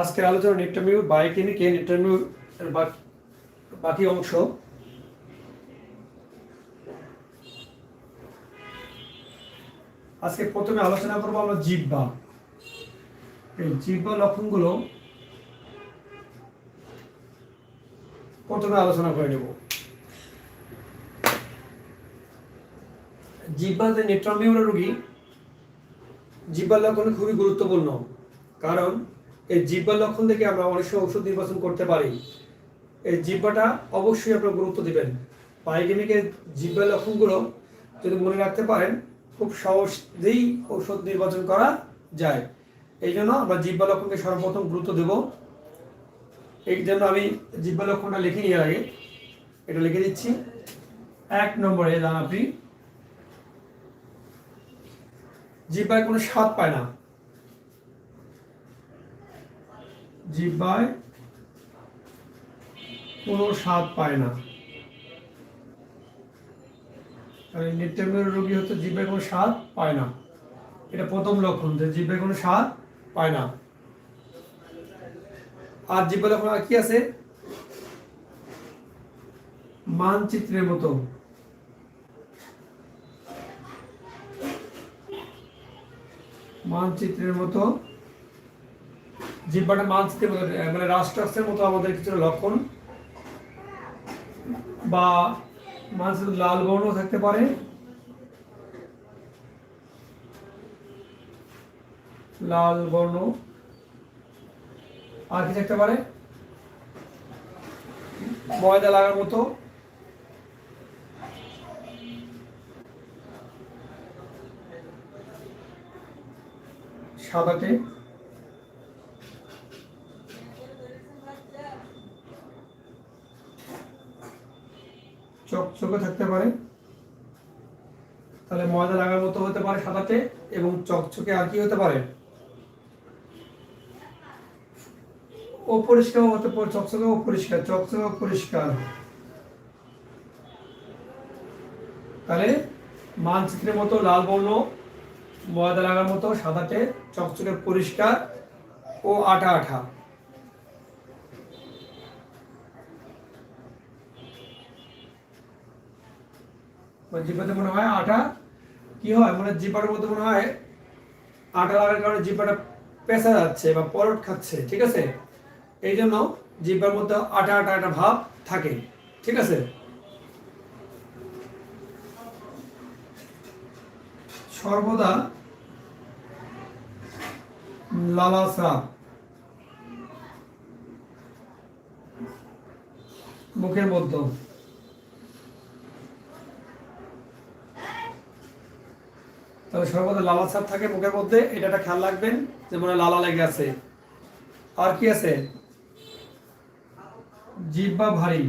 আজকের আলোচনা নিপটামিউ বায়োকেমিকে নিপটামিউ বাকি অংশ। আজকে প্রথমে আলোচনা করব আমরা জিব্বা এই জিব্বা লক্ষণগুলো প্রথমে আলোচনা করে নেব। জিব্বাতে নেট্রামিউরা রোগী জিব্বার লক্ষণ খুবই গুরুত্বপূর্ণ। কারণ এই জিব্বার লক্ষণ থেকে আমরা অনেক সময় ওষুধ নির্বাচন করতে পারি। এই জিব্বাটা অবশ্যই আপনারা গুরুত্ব দিবেন। পাইগেমিকের জিব্বার লক্ষণগুলো যদি মনে রাখতে পারেন, খুব সহজেই ঔষধ নির্বাচন করা যায়। এই জন্য আমরা জিব্বা লক্ষণকে সর্বপ্রথম গুরুত্ব দেব। এই জন্য আমি জিব্বা লক্ষণটা লিখে নিয়ে আগে। এটা লিখে দিচ্ছি। এক নম্বরে আপনি, জিব্বায় কোনো স্বাদ পায় না। জিব্বায় কোনো স্বাদ পায় না। তাহলে নিত্যমের রোগী হচ্ছে জিব্বায় কোনো স্বাদ পায় না। এটা প্রথম লক্ষণ যে জিব্বায় কোনো স্বাদ পায় না। আর জিব্বা লক্ষণ আর কি আছে? মানচিত্রের মতো। মানচিত্রের মতো জিব্বাটা মতো মানে রাষ্ট্রাস্ত্রের মতো আমাদের কিছু লক্ষণ বা মানচিত্র লাল বর্ণ থাকতে পারে। লাল বর্ণ আর কি থাকতে পারে? ময়দা লাগার মতো। সাদাটে। চকচকে থাকতে পারে। তাহলে ময়দা লাগার মতো হতে পারে সাদাতে এবং চকচকে আর কি হতে পারে? অপরিষ্কার হতে পারে, চকচকে অপরিষ্কার চকচকে অপরিষ্কার তাহলে মানচিত্রের মতো লাল বর্ণ, ময়দা লাগার মতো সাদাতে চকচকে পরিষ্কার ও আঠা আঠা। জিব্বাতে মনে হয় আটা, কি হয়? মানে জিব্বার মধ্যে মনে হয় আটা লাগার কারণে জিব্বাটা পেঁচা যাচ্ছে বা পরট খাচ্ছে, ঠিক আছে? এই জন্য জিব্বার মধ্যে আটা আটা একটা ভাব থাকে, ঠিক আছে? সর্বদা লালাসা মুখের মধ্যে তবে সর্বদা লালা ছাপ থাকে মুখের মধ্যে, এটা একটা খেয়াল রাখবেন যে মনে লালা লেগে আছে। আর কি আছে? জিব্বা ভারী।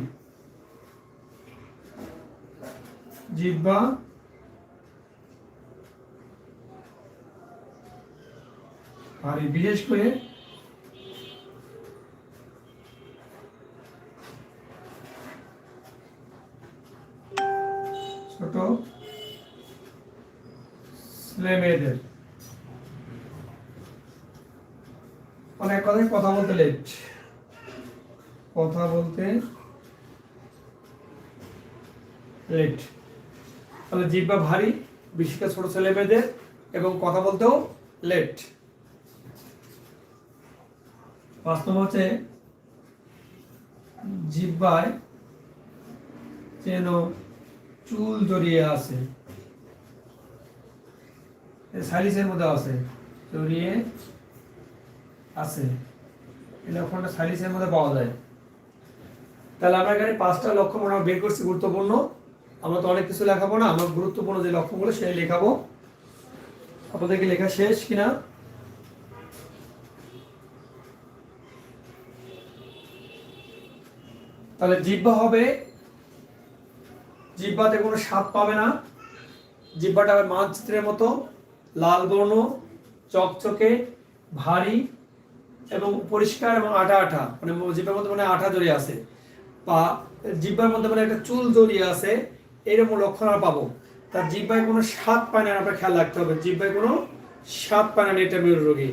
জিব্বা ভারী, বিশেষ করে ছোট ছেলে অনেক কথাই কথা বলতে লেট কথা বলতে লেট তাহলে জিব্বা ভারী বিশেষ করে ছোট ছেলে মেয়েদের, এবং কথা বলতেও লেট বাস্তব হচ্ছে, জিব্বায় যেন চুল জড়িয়ে আছে। সাইলিসের মধ্যে আছে, জড়িয়ে আছে। এই লক্ষণটা সাইলিসের মধ্যে পাওয়া যায়। তাহলে আমরা এখানে পাঁচটা লক্ষণ আমরা বের করছি, গুরুত্বপূর্ণ। আমরা তো অনেক কিছু লেখাবো না, আমরা গুরুত্বপূর্ণ যে লক্ষণগুলো সেটা লেখাবো। আপনাদেরকে লেখা শেষ কিনা? তাহলে জিব্বা হবে জিব্বাতে কোনো স্বাদ পাবে না। জিব্বাটা হবে মানচিত্রের মতো। লাল বর্ণ চকচকে, ভারী এবং পরিষ্কার এবং আঠা আঠা মানে জিব্বার মধ্যে মানে আঠা জড়িয়ে আছে। বা জিব্বার মধ্যে মানে একটা চুল জড়িয়ে আছে। এরকম লক্ষণ আর পাবো। তার জিব্বায় কোনো স্বাদ পায় না, আপনার খেয়াল রাখতে হবে। জিব্বায় কোনো স্বাদ পায় না নেটামিউর রোগী।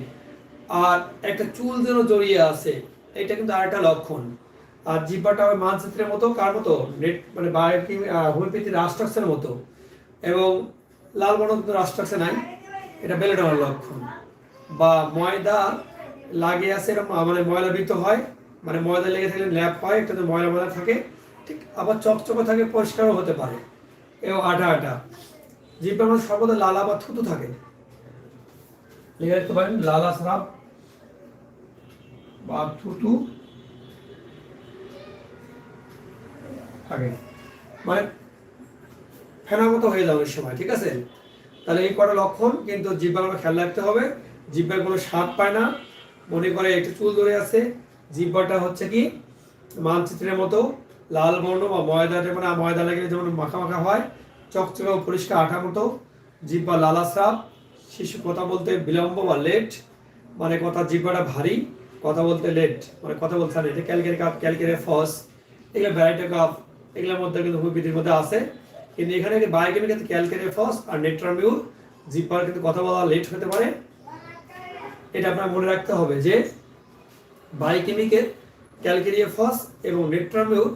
আর একটা চুল যেন জড়িয়ে আছে, এটা কিন্তু আরেকটা লক্ষণ। আর জিব্বাটা ওই মানচিত্রের মতো, কার মতো? নেট মানে বায়োটি হোমিওপ্যাথি রাষ্ট্রাক্সের মতো। এবং লাল বর্ণ কিন্তু রাষ্ট্রাক্সে নাই। এটা বেলেডমার লক্ষণ। বা ময়দা লাগে আছে এরকম মানে ময়লা বৃত হয় মানে ময়দা লেগে থাকলে ল্যাপ হয় একটাতে ময়লা ময়লা থাকে, ঠিক আবার চকচকে থাকে, পরিষ্কারও হতে পারে। এবং আটা আটা। জিব্বার মধ্যে সর্বদা লালা বা থুতু থাকে। লিখে রাখতে পারেন, লালা স্রাব বা থুতু থাকে। মানে ফেনার হয়ে যাবে সময়, ঠিক আছে? তাহলে এই কটা লক্ষণ কিন্তু জিব্বা আমরা খেয়াল রাখতে হবে। জিব্বার কোনো স্বাদ পায় না। মনে করে একটু চুল ধরে আছে। জিব্বাটা হচ্ছে কি? মানচিত্রের মতো লাল বর্ণ বা ময়দা যেমন ময়দা লাগলে যেমন মাখা মাখা হয়, চকচকে পরিষ্কার আঠা মতো। জিব্বা লালা লালাস্রাব শিশু কথা বলতে বিলম্ব বা লেট মানে কথা জিব্বাটা ভারী, কথা বলতে লেট মানে কথা বলতে না এটা ক্যালকেরে কাপ, ক্যালকেরে ফস, এগুলো ভ্যারাইটি কাপ এগুলোর মধ্যে কিন্তু হুপিটির মধ্যে আছে। কিন্তু এখানে বায়োকেমিক ক্ষেত্রে ক্যালকেরে ফস আর নেট্রামিউর জিব্বার কিন্তু কথা বলা লেট হতে পারে। এটা আপনার মনে রাখতে হবে যে বায়োকেমিকের ক্যালকেরিয়া ফস এবং নেট্রামিউর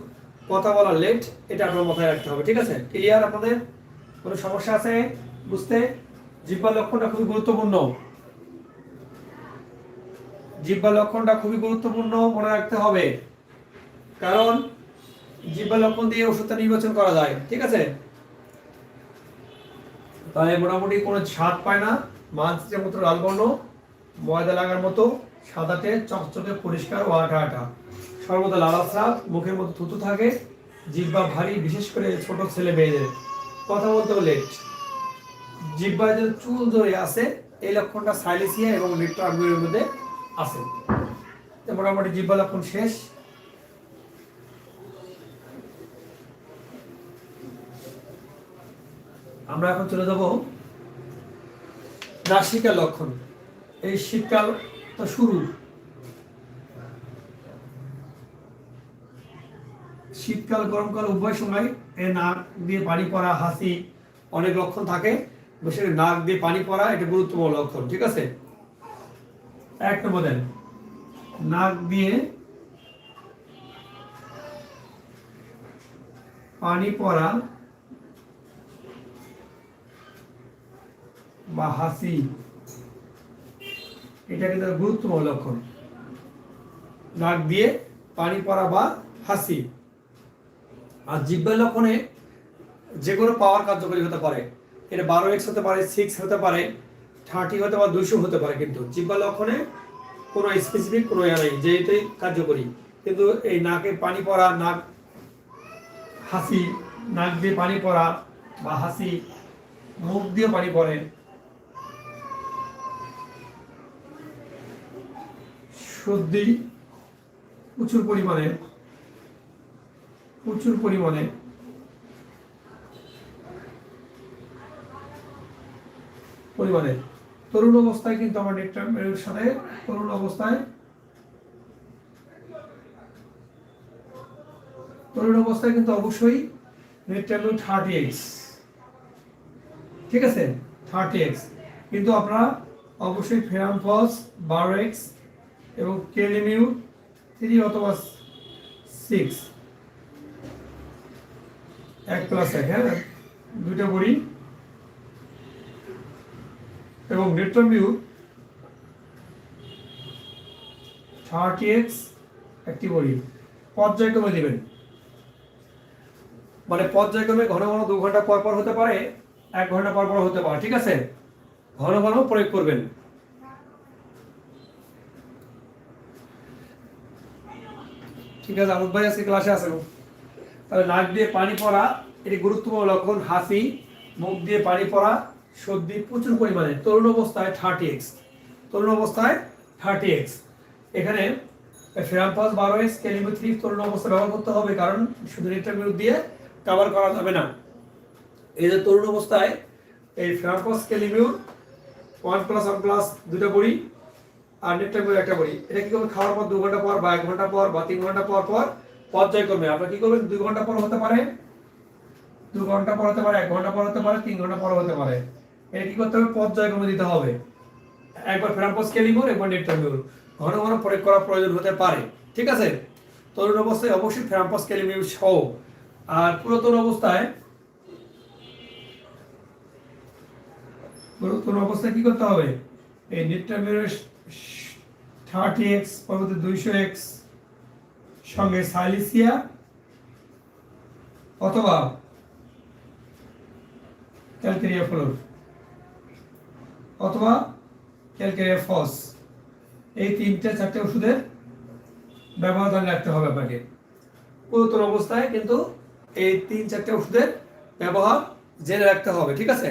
কথা বলা লেট, এটা আপনার মাথায় রাখতে হবে, ঠিক আছে? ক্লিয়ার আপনাদের? কোনো সমস্যা আছে বুঝতে? জিব্বা লক্ষণটা খুবই গুরুত্বপূর্ণ। জিব্বা লক্ষণটা খুবই গুরুত্বপূর্ণ মনে রাখতে হবে। কারণ জিব্বা লক্ষণ দিয়ে ওষুধটা নির্বাচন করা যায়, ঠিক আছে? তাই মোটামুটি কোনো স্বাদ পায় না। মাছের মতো লাল বর্ণ ময়দা লাগার মতো, সাদাটে, চকচকে, পরিষ্কার ও আঠা আঠা। সর্বদা লালাস্রাব মুখের মতো থুতু থাকে, জিব্বা ভারী, বিশেষ করে ছোট ছেলে মেয়েদের। কথা বলতেও লেট জিব্বায় যে চুল ধরে আছে এই লক্ষণটা সাইলেসিয়া এবং নিট্রাগুয়ের মধ্যে তো মোটামুটি জিব্বা লক্ষণ শেষ। আমরা এখন চলে যাব নাসিকা লক্ষণ। এই শীতকাল তো শুরু। শীতকাল, গরমকাল উভয় সময় এ নাক দিয়ে পানি পড়া, হাসি অনেক লক্ষণ থাকে। বিশেষ নাক দিয়ে পানি পড়া, এটা গুরুত্বপূর্ণ লক্ষণ, ঠিক আছে? এক নম্বর দেন। নাক দিয়ে পানি পড়া বা হাসি এটা কিন্তু গুরুত্বপূর্ণ লক্ষণ। নাক দিয়ে পানি পড়া বা হাসি। আর জিব্বার লক্ষণে যে কোনো পাওয়ার কার্যকরী হতে পারে। এটা বারো এক্স হতে পারে সিক্স হতে পারে থার্টি হতে পারে দুশো হতে পারে কিন্তু। জিব্বা লক্ষণে কোনো স্পেসিফিক কোনো ইয়ে নেই যে এটাই কার্যকরী। কিন্তু এই নাকে পানি পড়া, নাক হাসি, নাক দিয়ে পানি পড়া বা হাসি, মুখ দিয়ে পানি পড়ে সর্দি প্রচুর পরিমাণে প্রচুর পরিমাণে। পরিমাণে। তরুণ অবস্থায় কিন্তু আমার নেট্রামের সাথে, তরুণ অবস্থায়। তরুণ অবস্থায় কিন্তু অবশ্যই নেট্রামিউ থার্টি এক্স ঠিক আছে? থার্টি এক্স কিন্তু আপনারা অবশ্যই ফেরামফস বারো এক্স এবং কেলিমিউ থ্রি অথবা সিক্স এক প্লাস এক হ্যাঁ? দুইটা বড়ি এবং নেট্রামিউ থার্টি এক্স একটি বড়ি পর্যায়ক্রমে দেবেন। মানে পর্যায়ক্রমে ঘন ঘন দু ঘণ্টা পর পর হতে পারে, এক ঘণ্টা পর পর হতে পারে, ঠিক আছে? ঘন ঘন প্রয়োগ করবেন। ঠিক আছে আনুক ভাই আজকে ক্লাসে আসেন তাহলে নাক দিয়ে পানি পড়া, এটি গুরুত্বপূর্ণ লক্ষণ, হাসি, মুখ দিয়ে পানি পড়া, সর্দি প্রচুর পরিমাণে। তরুণ অবস্থায় থার্টি এক্স তরুণ অবস্থায় থার্টি এক্স এখানে ফেরাম্পাস বারো এক্স ক্যালিমো থ্রি তরুণ অবস্থা ব্যবহার করতে হবে, কারণ শুধু ইন্টারভিউ দিয়ে কভার করা যাবে না। এই যে তরুণ অবস্থায় এই ফেরাম্পাস ক্যালিমিউর ওয়ান প্লাস ওয়ান প্লাস দুটো বড়ি আর নেটটা বই একটা বড়ি এটা কি করবেন? খাওয়ার পর দু ঘণ্টা পর বা এক ঘণ্টা পর বা তিন ঘণ্টা পর পর পর্যায়ক্রমে। আপনারা কি করবেন? দুই ঘণ্টা পর হতে পারে, দু ঘণ্টা পর হতে পারে, এক ঘণ্টা পর হতে পারে, তিন ঘণ্টা পর হতে পারে। এটা কি করতে হবে? পর্যায়ক্রমে দিতে হবে। একবার ফেরাম্পাস ক্যালিমোর একবার নেট্রামিউর ঘন ঘন প্রয়োগ করার প্রয়োজন হতে পারে। ঠিক আছে? তরুণ অবস্থায় অবশ্যই ফেরাম্পাস ক্যালিমিউর সহ আর পুরাতন অবস্থায় পুরাতন অবস্থায় কি করতে হবে? এই নেট্রামিউরের থার্টি এক্স পরবর্তী দুইশো এক্স সঙ্গে সাইলিসিয়া অথবা ক্যালকেরিয়া ফ্লোর অথবা ক্যালকেরিয়া ফস। এই তিনটে চারটে ওষুধের ব্যবহার রাখতে হবে আপনাকে। পুরাতন অবস্থায় কিন্তু এই তিন চারটে ওষুধের ব্যবহার জেনে রাখতে হবে, ঠিক আছে?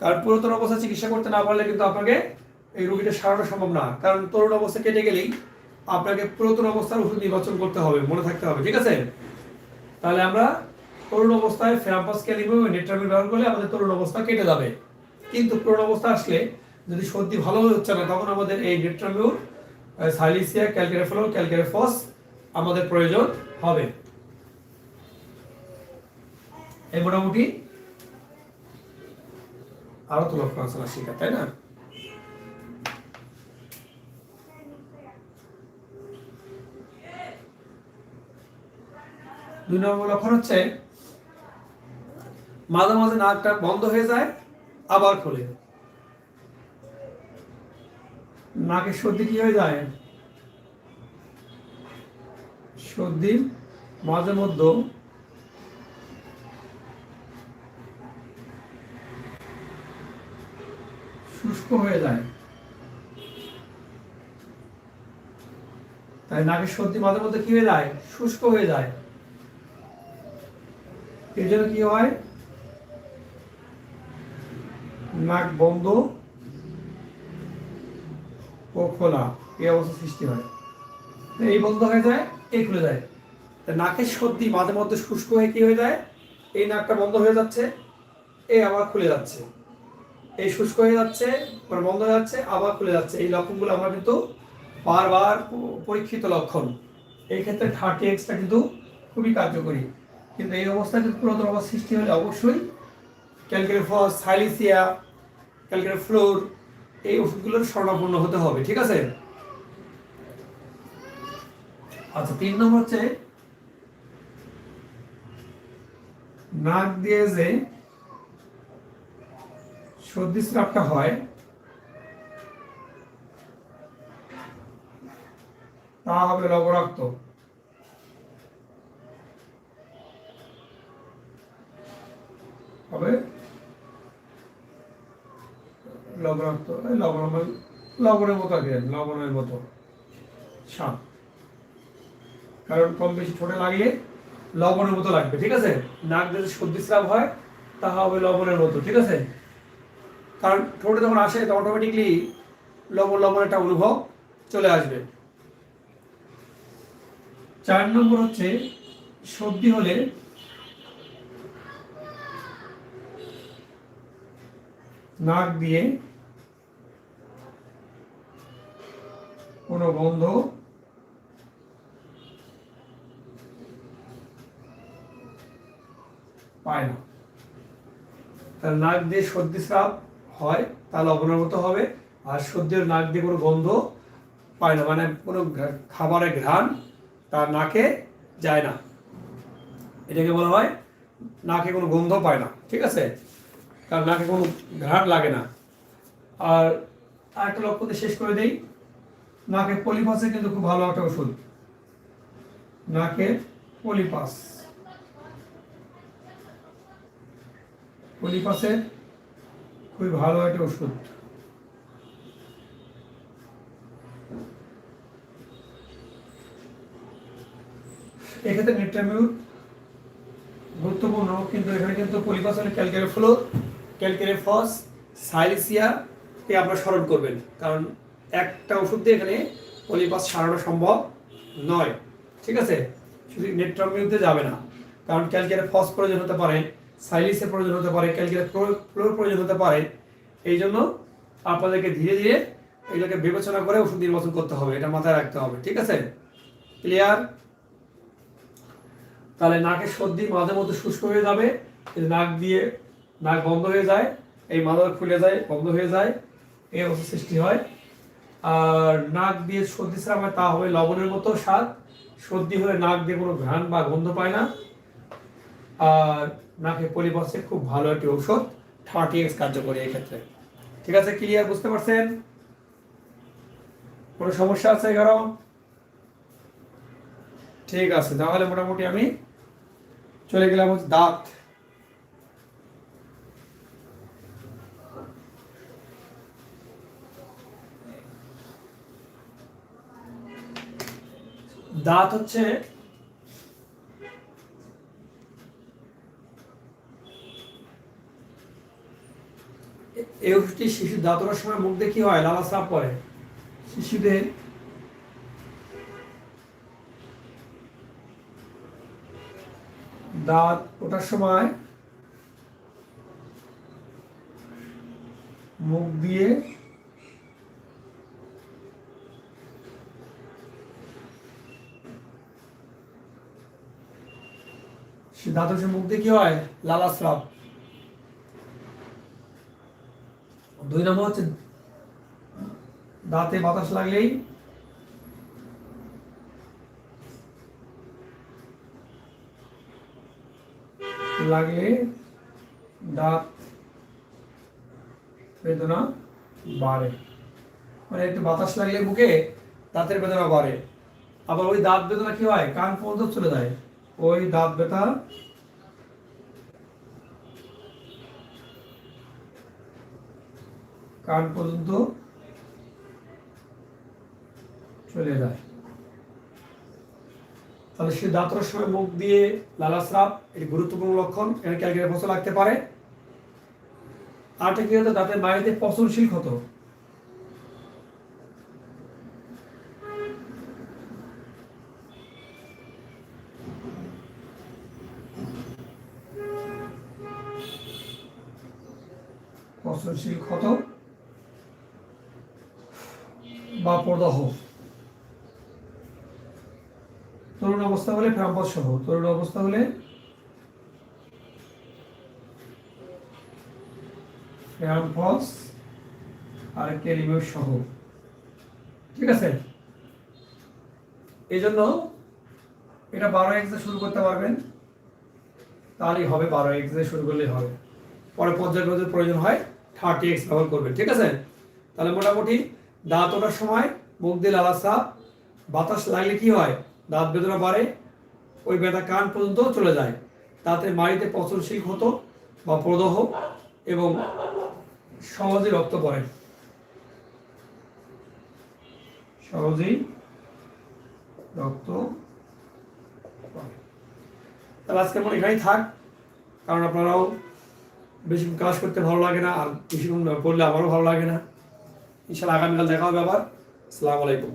কারণ পুরাতন অবস্থা চিকিৎসা করতে না পারলে কিন্তু আপনাকে এই রোগীটা সারানো সম্ভব না। কারণ তরুণ অবস্থা কেটে গেলেই আপনাকে পুরাতন অবস্থার ওষুধ নির্বাচন করতে হবে, মনে থাকতে হবে, ঠিক আছে? তাহলে আমরা তরুণ অবস্থায় ফেরাম্পাস ক্যালিমো এবং নেট্রামিন ব্যবহার করলে আমাদের তরুণ অবস্থা কেটে যাবে। কিন্তু পুরোনো অবস্থা আসলে যদি সর্দি ভালো হচ্ছে না, তখন আমাদের এই নেট্রামিউর সাইলিসিয়া ক্যালকেরাফ্লোর ক্যালকেরাফস আমাদের প্রয়োজন হবে। এই মোটামুটি আরও তো লক্ষণ না শিখা তাই না? দুই নম্বর লক্ষণ হচ্ছে মাঝে মাঝে নাকটা বন্ধ হয়ে যায়, আবার খোলে। নাকের সর্দি কি হয়ে যায়? সর্দি, মাঝে মধ্যে। শুষ্ক হয়ে যায়। তাই নাকের সর্দি মাঝে মধ্যে কি হয়ে যায়? শুষ্ক হয়ে যায়। জন্য কি হয়? নাক বন্ধ ও খোলা, এই অবস্থা সৃষ্টি হয়। এই বন্ধ হয়ে যায়, এই খুলে যায়। নাকের সর্দি মাঝে মধ্যে শুষ্ক হয়ে কি হয়ে যায়? এই নাকটা বন্ধ হয়ে যাচ্ছে, এই আবার খুলে যাচ্ছে। এই শুষ্ক হয়ে যাচ্ছে বন্ধ হয়ে যাচ্ছে, আবার খুলে যাচ্ছে। এই লক্ষণগুলো আমরা কিন্তু বারবার পরীক্ষিত লক্ষণ। এই ক্ষেত্রে থার্টি এক্সটা কিন্তু খুবই কার্যকরী। কিন্তু এই অবস্থায় যদি পুরাতন অবস্থা সৃষ্টি হলে অবশ্যই ক্যালকেরিফস সাইলিসিয়া ক্যালকেরি ফ্লোর, এই ওষুধগুলোর স্বর্ণাপন্ন হতে হবে, ঠিক আছে? আচ্ছা তিন নম্বর হচ্ছে নাক দিয়ে যে সর্দি স্রাবটা হয়, তা হবে লবণাক্ত। হবে। লবণাক্ত লবণ লবণের মতো আর কি, লবণের মতো সাপ কারণ কম বেশি ঠোঁটে লাগলে লবণের মতো লাগবে, ঠিক আছে? নাক যদি সর্দি স্রাব হয় তা হবে লবণের মতো, ঠিক আছে? কারণ ঠোঁটে যখন আসে, তখন অটোমেটিকলি লবণ লবণ একটা অনুভব চলে আসবে। চার নম্বর হচ্ছে, সর্দি হলে নাক দিয়ে কোনো গন্ধ পায় না। তার নাক দিয়ে সর্দি স্রাব হয় তা লবণের মতো হবে, আর সর্দির নাক দিয়ে কোনো গন্ধ পায় না। মানে কোনো খাবারের ঘ্রাণ তার নাকে যায় না। এটাকে বলা হয়, নাকে কোনো গন্ধ পায় না। ঠিক আছে? কারণ নাকে কোনো ঘ্রাণ লাগে না। আর আরেকটা লক্ষ্য দিয়ে শেষ করে দেই নাকে পলিপাসে কিন্তু খুব ভালো একটা ওষুধ। নাকে পলিপাস পলিপাসের খুবই ভালো একটা ওষুধ। এক্ষেত্রে নেট্রামিউর গুরুত্বপূর্ণ, কিন্তু এখানে কিন্তু পলিপাস হলে ক্যালকেরে ফ্লোর ক্যালকেরে ফস সাইলিসিয়া কে আপনারা স্মরণ করবেন। কারণ একটা ওষুধ দিয়ে এখানে পলিপাস সারানো সম্ভব নয়। ঠিক আছে? শুধু নেট্রামিউতে যাবে না। কারণ ক্যালকেরে ফস প্রয়োজন হতে পারে সাইলিসের প্রয়োজন হতে পারে ক্যালকেরে ফ্লোর প্রয়োজন হতে পারে। এই জন্য আপনাদেরকে ধীরে ধীরে এগুলোকে বিবেচনা করে ওষুধ নির্বাচন করতে হবে। এটা মাথায় রাখতে হবে। ঠিক আছে? ক্লিয়ার? তাহলে নাকের সর্দি মাঝে মধ্যে শুষ্ক হয়ে যাবে। নাক দিয়ে নাক বন্ধ হয়ে যায়, এই মাথা খুলে যায়, বন্ধ হয়ে যায়, এই অবস্থা সৃষ্টি হয়। আর নাক দিয়ে সর্দি স্রাব হয় তা হবে লবণের মতো স্বাদ। সর্দি হলে নাক দিয়ে কোনো ঘ্রাণ বা গন্ধ পায় না। আর নাকে পরিবর্তে খুব ভালো একটি ঔষধ থার্টি এক্স কার্যকরী এই ক্ষেত্রে। ঠিক আছে ক্লিয়ার বুঝতে পারছেন? কোনো সমস্যা আছে এগারো ঠিক আছে, তাহলে মোটামুটি আমি চলে গেলাম হচ্ছে দাঁত। দাঁত হচ্ছে এই ওষুধটি শিশু দাঁতরার সময় মুখ কি হয়? লালা সাপ পরে। শিশুদের দাঁত ওঠার সময় মুখ দিয়ে দাঁতের মুখ দিয়ে কি হয়? লালা স্রাব। দুই নম্বর হচ্ছে দাঁতে বাতাস লাগলেই লাগলে দাঁত বেদনা বাড়ে। মানে একটু বাতাস লাগলে বুকে দাঁতের বেদনা বাড়ে। আবার ওই দাঁত বেদনা কি হয়? কান পর্যন্ত চলে যায়। ওই দাঁত ব্যথা। কান পর্যন্ত চলে যায়। তাহলে সে দাঁতর সময় মুখ দিয়ে লালাস্রাব, এটি গুরুত্বপূর্ণ লক্ষণ, এর ক্যালকুলেট ফসল লাগতে পারে। আরেকটা কি হতো? দাঁতের মাড়িতে পচনশীল ক্ষত পচনশীল ক্ষত বা প্রদাহ। তরুণ অবস্থা হলে ফ্রাম্পস সহ। তরুণ অবস্থা হলে ফ্রাম্পস আর ক্যারিমিউস সহ। ঠিক আছে? এই জন্য এটা বারো এক্সে শুরু করতে পারবেন। তাহলেই হবে বারো এক্সে শুরু করলেই হবে। পরে পর্যায়ক্রমে প্রয়োজন হয় থার্টি এক্স ব্যবহার করবেন ঠিক আছে? তাহলে মোটামুটি দাঁত ওঠার সময় মুখ দিয়ে লালা সাপ বাতাস লাগলে কি হয়? দাঁত বেদনা বাড়ে, ওই ব্যথা কান পর্যন্ত চলে যায়। তাতে মাড়িতে পচনশীল ক্ষত বা প্রদহ এবং সহজে রক্ত পড়ে। সহজেই রক্ত। তাহলে আজকে মনে এখানেই থাক। কারণ আপনারাও বেশিক্ষণ কাজ করতে ভালো লাগে না, আর বেশিক্ষণ পড়লে আমারও ভালো লাগে না। ইনশাল্লাহ আগামীকাল দেখা হবে আবার। আসসালামু আলাইকুম।